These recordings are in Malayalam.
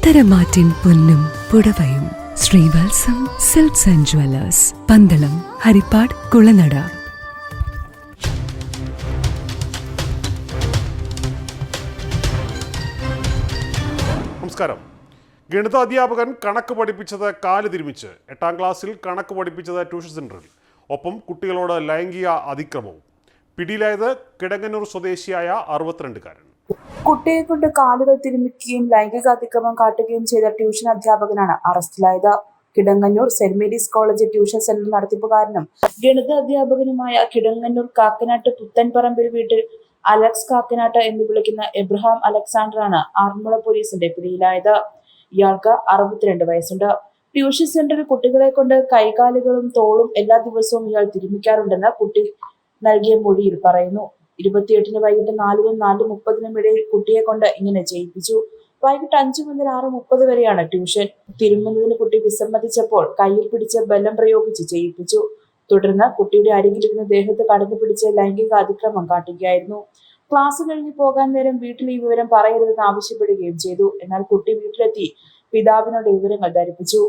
പത്തരമാറ്റിൻ പൊന്നും പുടവയും. Sreevalsam silks and jewellers Pandalam Harippad Kulanada. നമസ്കാരം. ഗണിത അധ്യാപകൻ കണക്ക് പഠിപ്പിച്ചത് കാൽ തിരുമിച്ച്. എട്ടാം ക്ലാസ്സിൽ കണക്ക് പഠിപ്പിച്ചത് ട്യൂഷൻ സെന്ററിൽ. ഒപ്പം കുട്ടികളോട് ലൈംഗിക അതിക്രമവും. പിടിയിലായത് കിടങ്ങന്നൂർ സ്വദേശിയായ അറുപത്തിരണ്ടുകാരൻ. കുട്ടിയെ കൊണ്ട് കാലുകൾ തിരുമിക്കുകയും ലൈംഗിക അതിക്രമം കാട്ടുകയും ചെയ്ത ട്യൂഷൻ അധ്യാപകനാണ് അറസ്റ്റിലായത്. Kidangannur saint Mary's college tuition centre നടത്തിപ്പുകാരനും ഗണിത അധ്യാപകനുമായ കിടങ്ങന്നൂർ കാക്കനാട്ട് പുത്തൻപറമ്പിൽ വീട്ടിൽ അലക്സ് കാക്കനാട്ട് എന്ന് വിളിക്കുന്ന എബ്രഹാം അലക്സാണ്ടറാണ് ആറന്മുള പോലീസിന്റെ പിടിയിലായത്. ഇയാൾക്ക് അറുപത്തിരണ്ട് വയസ്സുണ്ട്. ട്യൂഷൻ സെന്ററിൽ കുട്ടികളെ കൊണ്ട് കൈകാലുകളും തോളും എല്ലാ ദിവസവും ഇയാൾ തിരുമിക്കാറുണ്ടെന്ന് കുട്ടി നൽകിയ മൊഴിയിൽ പറയുന്നു. ഇരുപത്തിയെട്ടിന് വൈകിട്ട് നാലിനും നാല് മുപ്പതിനും ഇടയിൽ കുട്ടിയെ കൊണ്ട് ഇങ്ങനെ ചെയ്യിപ്പിച്ചു വൈകിട്ട് അഞ്ചു മുതൽ ആറ് മുപ്പത് വരെയാണ് ട്യൂഷൻ. തിരുമുന്നതിന് കുട്ടി വിസമ്മതിച്ചപ്പോൾ കയ്യിൽ പിടിച്ച ബലം പ്രയോഗിച്ച് ചെയ്യിപ്പിച്ചു തുടർന്ന് കുട്ടിയുടെ അരികിലിരുന്ന് ദേഹത്ത് കടന്നു പിടിച്ച് ലൈംഗിക അതിക്രമം കാട്ടുകയായിരുന്നു. ക്ലാസ് കഴിഞ്ഞ് പോകാൻ നേരം വീട്ടിൽ ഈ വിവരം പറയരുതെന്ന് ആവശ്യപ്പെടുകയും ചെയ്തു. എന്നാൽ കുട്ടി വീട്ടിലെത്തി പിതാവിനോട് വിവരങ്ങൾ ധരിപ്പിച്ചു.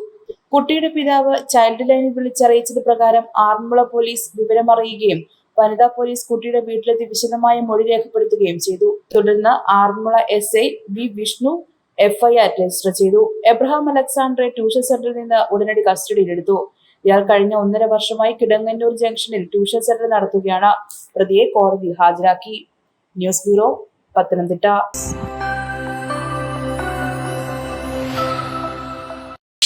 കുട്ടിയുടെ പിതാവ് ചൈൽഡ് ലൈനിൽ വിളിച്ചറിയിച്ചത് പ്രകാരം ആറന്മുള പോലീസ് വിവരമറിയുകയും വനിതാ പോലീസ് കുട്ടിയുടെ വീട്ടിലെത്തി വിശദമായ മൊഴി രേഖപ്പെടുത്തുകയും ചെയ്തു. തുടർന്ന് Aranmula S I V Vishnu FIR register ചെയ്തു. എബ്രഹാം അലക്സാണ്ടറെ ട്യൂഷൻ സെന്ററിൽ നിന്ന് ഉടനടി കസ്റ്റഡിയിലെടുത്തു. ഇയാൾ കഴിഞ്ഞ ഒന്നര വർഷമായി കിടങ്ങന്നൂർ ജംഗ്ഷനിൽ ട്യൂഷൻ സെന്റർ നടത്തുകയാണ്. പ്രതിയെ കോടതിയിൽ ഹാജരാക്കി. News bureau Pathanamthitta.